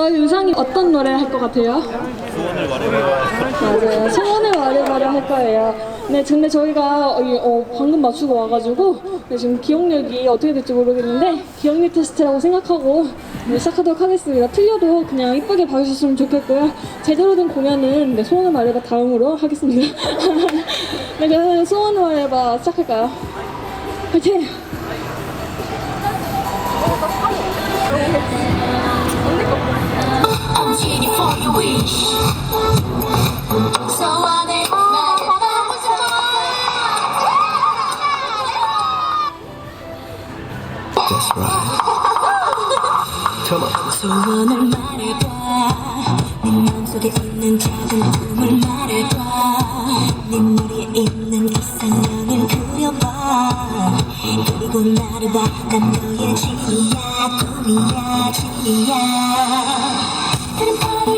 어떤 노래 할 것 같아요? 소원을 말해봐. 맞아요. 소원을 말해봐라 할 거예요. 네, 근데 저희가 어, 이- 어, 방금 맞추고 와가지고 네, 지금 기억력이 어떻게 될지 모르겠는데 기억력 테스트라고 생각하고 네, 시작하도록 하겠습니다. 틀려도 그냥 이쁘게 봐주셨으면 좋겠고요. 제대로 된 공연은 네, 소원을 말해봐 다음으로 하겠습니다. 네, 그러면 소원을 말해봐 시작할까요? 화이팅! That's right. Come on. 소원을 말해봐 네 마음속에 있는 작은 꿈을 말해봐 네 머리에 있는 이상형을 그려봐 그리고 나를 봐난 너의 진이야 꿈이야 진이야 다른 팔을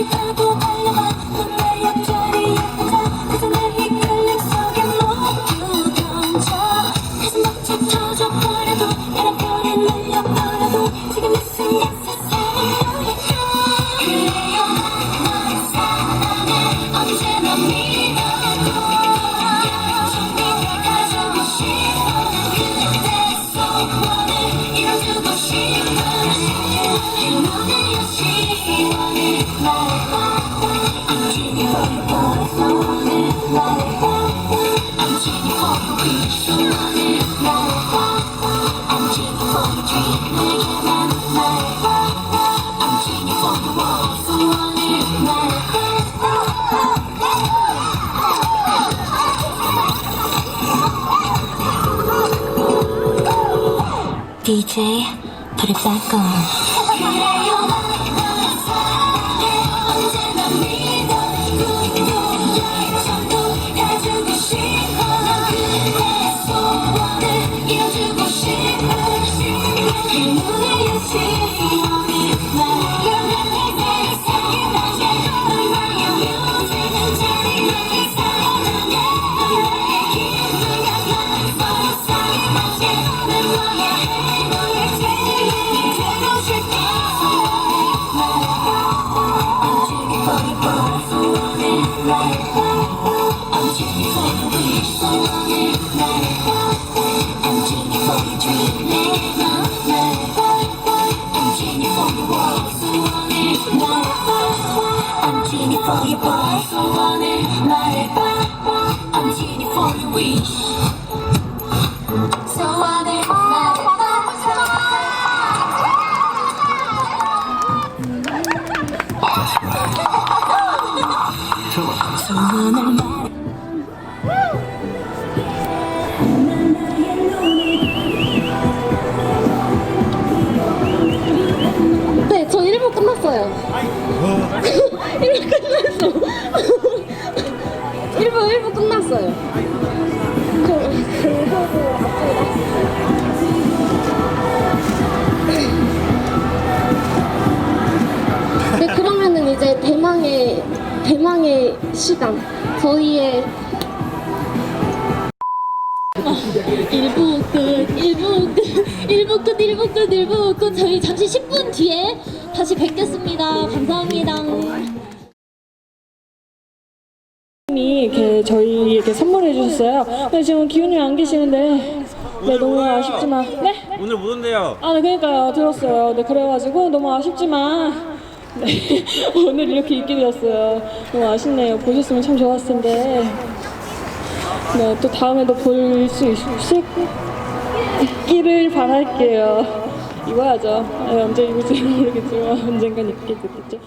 DJ put it back on 언제나 믿 for your boy, 소원을 말해봐 I'm cheating for your wish 네, 저 1부 끝났어요. 1부 끝났어. 1부, 1부 끝났어요. 네, 그러면은 이제 대망의, 대망의 시간. 저희의 일부 끝, 일부 끝, 일부 끝, 일부 끝, 일부 끝. 저희 잠시 10분 뒤에 다시 뵙겠습니다. 감사합니다. 이 이렇게 저희에게 선물해 주셨어요. 근데 지금 기훈이 안 계시는데 네 너무 아쉽지만 네? 오늘 못 온대요. 아, 네, 그러니까요. 들었어요. 네, 그래가지고 너무 아쉽지만 네, 오늘 이렇게 있게 되었어요. 너무 아쉽네요. 보셨으면 참 좋았을 텐데. 네, 또 다음에도 볼 수 있기를 바랄게요. 입어야죠. 네, 언제 입을지 모르겠지만 언젠간 입게 되겠죠.